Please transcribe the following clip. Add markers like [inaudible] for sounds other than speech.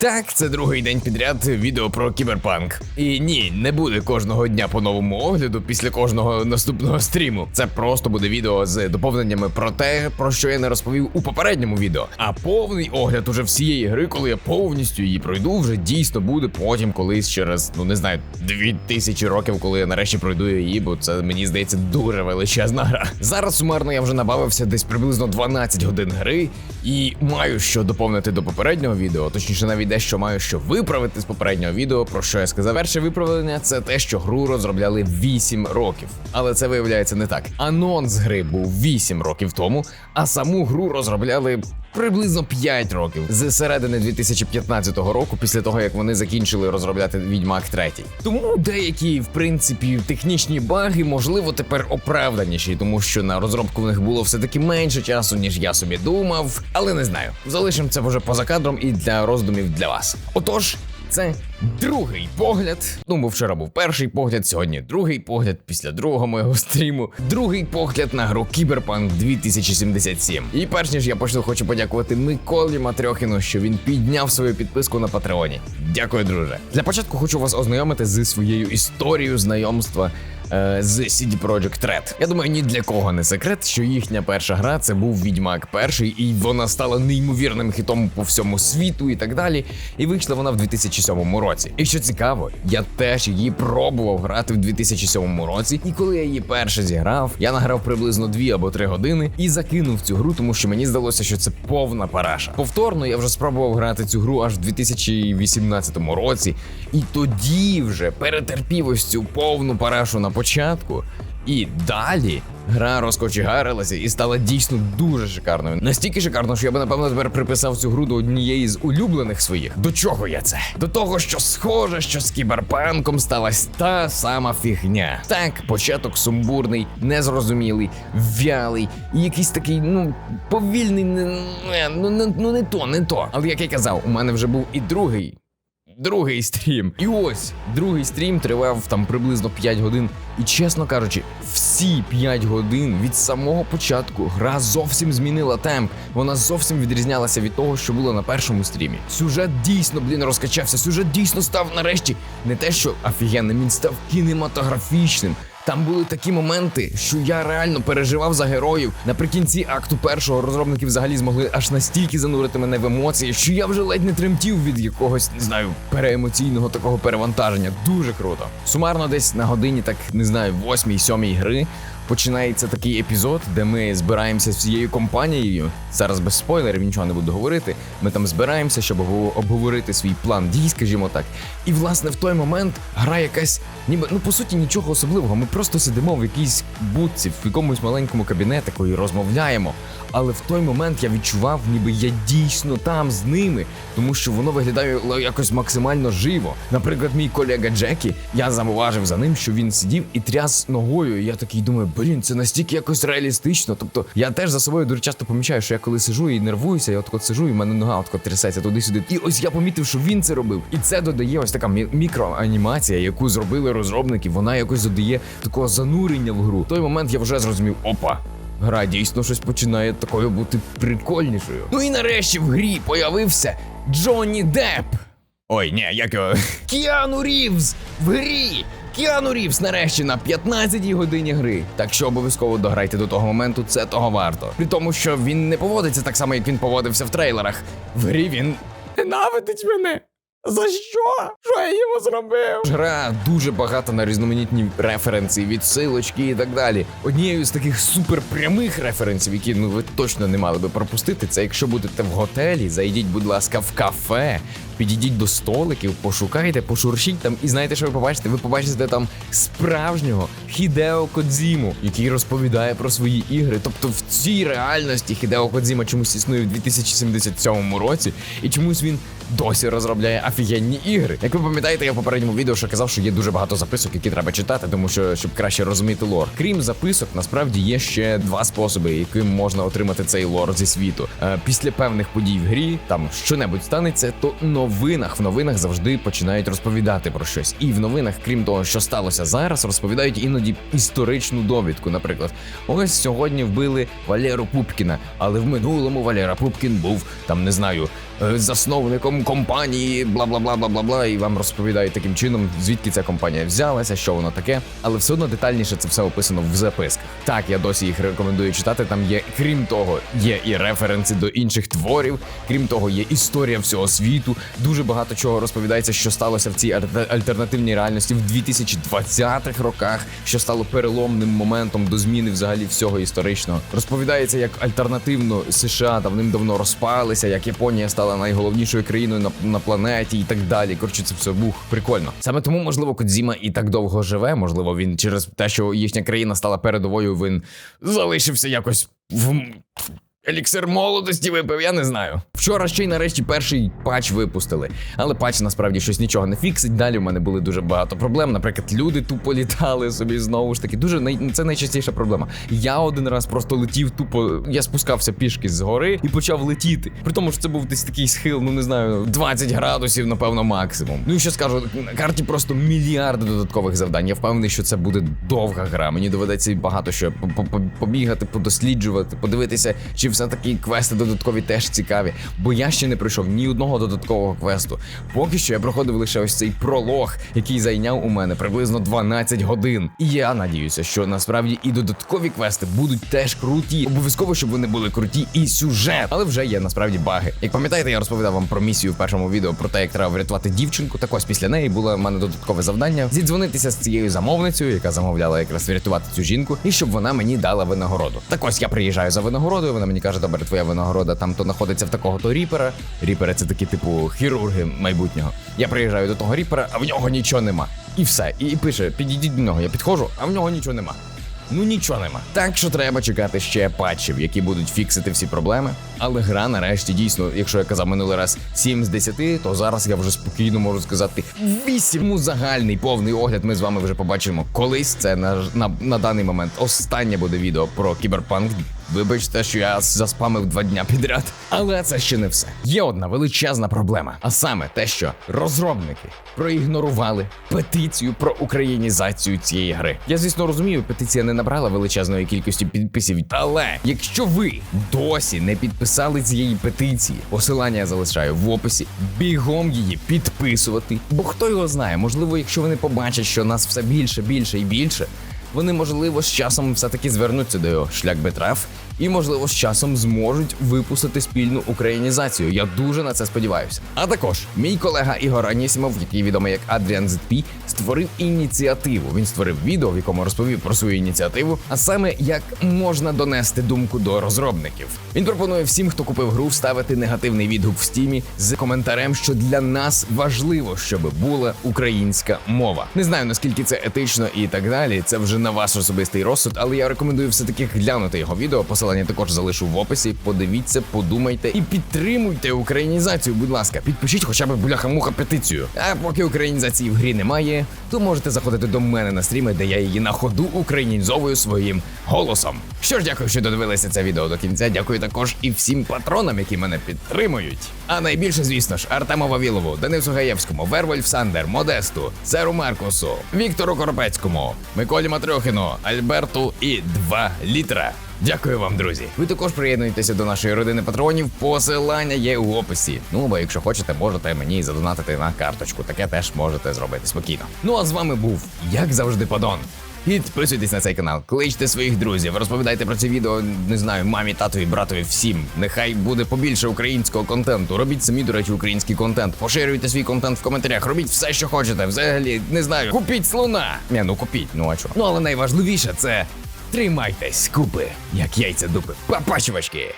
Так, це другий день підряд відео про кіберпанк. І ні, не буде кожного дня по новому огляду після кожного наступного стріму. Це просто буде відео з доповненнями про те, про що я не розповів у попередньому відео. А повний огляд уже всієї гри, коли я повністю її пройду, вже дійсно буде потім, колись через ну не знаю, дві тисячі років, коли я нарешті пройду її, бо це мені здається дуже величезна гра. Зараз сумарно я вже набавився десь приблизно 12 годин гри і маю що доповнити до попереднього відео, точніше навіть дещо маю що виправити з попереднього відео, про що я сказав. Перше виправлення це те, що гру розробляли 8 років. Але це виявляється не так. Анонс гри був 8 років тому, а саму гру розробляли. Приблизно 5 років з середини 2015 року, після того як вони закінчили розробляти Відьмак 3. Тому деякі, в принципі, технічні баги, можливо, тепер оправданіші, тому що на розробку в них було все таки менше часу, ніж я собі думав. Але не знаю. Залишимо це вже поза кадром і для роздумів для вас. Отож. Це другий погляд. Ну, бо вчора був перший погляд, сьогодні другий погляд після другого моєго стріму. Другий погляд на гру Кіберпанк 2077. І перш ніж я почну, хочу подякувати Миколі Матрьохіну, що він підняв свою підписку на Патреоні. Дякую, друже. Для початку хочу вас ознайомити зі своєю історією знайомства. е, З CD Projekt Red. Я думаю, ні для кого не секрет, що їхня перша гра це був Відьмак перший, і вона стала неймовірним хітом по всьому світу і так далі. І вийшла вона в 2007 році. І що цікаво, я теж її пробував грати в 2007 році. І коли я її перше зіграв, я награв приблизно 2 або 3 години і закинув цю гру, тому що мені здалося, що це повна параша. Повторно я вже спробував грати цю гру аж в 2018 році, і тоді вже перетерпів ось цю повну парашу на початку. І далі гра розкочегарилася і стала дійсно дуже шикарною. Настільки шикарно, що я би напевно тепер приписав цю гру до однієї з улюблених своїх. До чого я це? До того, що схоже, що з кіберпанком сталася та сама фігня. Так, початок сумбурний, незрозумілий, вялий, і якийсь такий, ну, повільний, ну, не, ну не то, не то. Але як я казав, у мене вже був і другий. Другий стрім. І ось другий стрім тривав там приблизно 5 годин. І чесно кажучи, всі 5 годин від самого початку гра зовсім змінила темп. Вона зовсім відрізнялася від того, що було на першому стрімі. Сюжет дійсно, блін, розкачався. Сюжет дійсно став нарешті не те, що офігенним, він став кінематографічним. Там були такі моменти, що я реально переживав за героїв. Наприкінці акту першого розробники взагалі змогли аж настільки занурити мене в емоції, що я вже ледь не тремтів від якогось, не знаю, переемоційного такого перевантаження. Дуже круто. Сумарно, десь на годині, так не знаю, восьмій, сьомій гри. Починається такий епізод, де ми збираємося з всією компанією. Зараз без спойлерів нічого не буду говорити. Ми там збираємося, щоб обговорити свій план дій, скажімо так. І власне в той момент гра якась, ніби ну по суті нічого особливого. Ми просто сидимо в якійсь будці, в якомусь маленькому кабінетику і розмовляємо. Але в той момент я відчував, ніби я дійсно там з ними, тому що воно виглядає якось максимально живо. Наприклад, мій колега Джекі, я зауважив за ним, що він сидів і тряс ногою. І я такий думаю, блін, це настільки якось реалістично. Тобто я теж за собою дуже часто помічаю, що я коли сижу і нервуюся, я от от сижу, і в мене нога от трясеться туди-сюди. І ось я помітив, що він це робив. І це додає ось така мікроанімація, яку зробили розробники. Вона якось додає такого занурення в гру. В той момент я вже зрозумів, опа. Гра дійсно щось починає такою бути прикольнішою. Ну і нарешті в грі появився Джонні Депп. Ой, ні, як його. [laughs] Кіану Рівз в грі. Кіану Рівс нарешті на 15-й годині гри. Так що обов'язково дограйте до того моменту, це того варто. При тому, що він не поводиться так само, як він поводився в трейлерах. В грі він ненавидить мене. За що? Що я йому зробив? Гра дуже багата на різноманітні референси, відсилочки і так далі. Однією з таких суперпрямих референсів, які ну ви точно не мали би пропустити, це якщо будете в готелі, зайдіть, будь ласка, в кафе, підійдіть до столиків, пошукайте, пошуршіть там, і знаєте, що ви побачите? Ви побачите там справжнього Хідео Кодзіму, який розповідає про свої ігри. Тобто в цій реальності Хідео Кодзіма чомусь існує в 2077 році, і чомусь він досі розробляє офігенні ігри. Як ви пам'ятаєте, я в попередньому відео ще казав, що є дуже багато записок, які треба читати, тому що щоб краще розуміти лор. Крім записок, насправді є ще два способи, яким можна отримати цей лор зі світу. Е, після певних подій в грі, там що-небудь станеться, то новинах в новинах завжди починають розповідати про щось. І в новинах, крім того, що сталося зараз, розповідають іноді історичну довідку. Наприклад, ось сьогодні вбили Валеру Пупкіна, але в минулому Валера Пупкін був там, не знаю, е, компанії, бла бла бла бла бла бла, і вам розповідає таким чином, звідки ця компанія взялася, що воно таке. Але все одно детальніше це все описано в записках. Так, я досі їх рекомендую читати. Там є, крім того, є і референси до інших творів. Крім того, є історія всього світу. Дуже багато чого розповідається, що сталося в цій альтер- альтернативній реальності в 2020-х роках, що стало переломним моментом до зміни взагалі всього історичного. Розповідається, як альтернативно США давним-давно розпалися, як Японія стала найголовнішою країною на, на планеті і так далі. Коротше, це все бух прикольно. Саме тому, можливо, Кодзіма і так довго живе. Можливо, він через те, що їхня країна стала передовою, він залишився якось в. Еліксир молодості випив, я не знаю. Вчора ще й нарешті перший патч випустили. Але патч насправді щось нічого не фіксить. Далі в мене були дуже багато проблем. Наприклад, люди тупо літали собі знову ж таки. Дуже най... це найчастіша проблема. Я один раз просто летів тупо. Я спускався пішки з гори і почав летіти. При тому, що це був десь такий схил, ну не знаю, 20 градусів, напевно, максимум. Ну і що скажу, на карті просто мільярди додаткових завдань. Я впевнений, що це буде довга гра. Мені доведеться багато що по- по- побігати, подосліджувати, подивитися, чи все-таки квести додаткові теж цікаві. Бо я ще не пройшов ні одного додаткового квесту. Поки що я проходив лише ось цей пролог, який зайняв у мене приблизно 12 годин. І я надіюся, що насправді і додаткові квести будуть теж круті. Обов'язково, щоб вони були круті, і сюжет. Але вже є насправді баги. Як пам'ятаєте, я розповідав вам про місію в першому відео про те, як треба врятувати дівчинку. Так ось після неї було в мене додаткове завдання зідзвонитися з цією замовницею, яка замовляла якраз врятувати цю жінку, і щоб вона мені дала винагороду. Так ось я приїжджаю за винагородою. Вона мені каже, добре, твоя винагорода там то знаходиться в такого то ріпера. Ріпери це такі, типу, хірурги майбутнього. Я приїжджаю до того ріпера, а в нього нічого нема. І все. І, і пише: підійдіть до нього. Я підходжу, а в нього нічого нема. Ну нічого нема. Так що треба чекати ще патчів, які будуть фіксити всі проблеми. Але гра нарешті дійсно, якщо я казав минулий раз 7 з 10, то зараз я вже спокійно можу сказати 8. Ну, загальний повний огляд ми з вами вже побачимо колись. Це на, на, на даний момент останнє буде відео про кіберпанк. Вибачте, що я заспамив два дня підряд. Але це ще не все. Є одна величезна проблема, а саме те, що розробники проігнорували петицію про українізацію цієї гри. Я звісно розумію, петиція не набрала величезної кількості підписів. Але якщо ви досі не підписали цієї петиції, посилання я залишаю в описі. Бігом її підписувати. Бо хто його знає, можливо, якщо вони побачать, що нас все більше, більше і більше. Вони, можливо, з часом все-таки звернуться до його шлях Бетрав і, можливо, з часом зможуть випустити спільну українізацію. Я дуже на це сподіваюся. А також мій колега Ігор Анісімов, який відомий як Адріан ZP, створив ініціативу. Він створив відео, в якому розповів про свою ініціативу, а саме як можна донести думку до розробників. Він пропонує всім, хто купив гру, вставити негативний відгук в стімі з коментарем, що для нас важливо, щоб була українська мова. Не знаю наскільки це етично і так далі. Це вже на ваш особистий розсуд, але я рекомендую все таки глянути його відео. Посилання також залишу в описі. Подивіться, подумайте і підтримуйте українізацію. Будь ласка, підпишіть хоча б бляха-муха петицію. А поки українізації в грі немає, то можете заходити до мене на стріми, де я її на ходу українізовую своїм голосом. Що ж, дякую, що додивилися це відео до кінця. Дякую також і всім патронам, які мене підтримують. А найбільше, звісно ж, Артему Вавілову, Денису Гаєвському, Вервольф Сандер, Модесту, Серу Маркусу, Віктору Коропецькому, Миколі Матрьохіну, Альберту і 2 літра. Дякую вам, друзі. Ви також приєднуєтеся до нашої родини патронів. Посилання є у описі. Ну або якщо хочете, можете мені задонатити на карточку. Таке теж можете зробити спокійно. Ну а з вами був, як завжди, Падон. Підписуйтесь на цей канал, кличте своїх друзів, розповідайте про це відео, не знаю, мамі, татові, братові, всім. Нехай буде побільше українського контенту. Робіть самі, до речі, український контент. Поширюйте свій контент в коментарях. Робіть все, що хочете. Взагалі, не знаю, купіть слона. Не, ну купіть, ну а чого? Ну але найважливіше це тримайтесь купи, як яйця дупи. Папа, чувачки!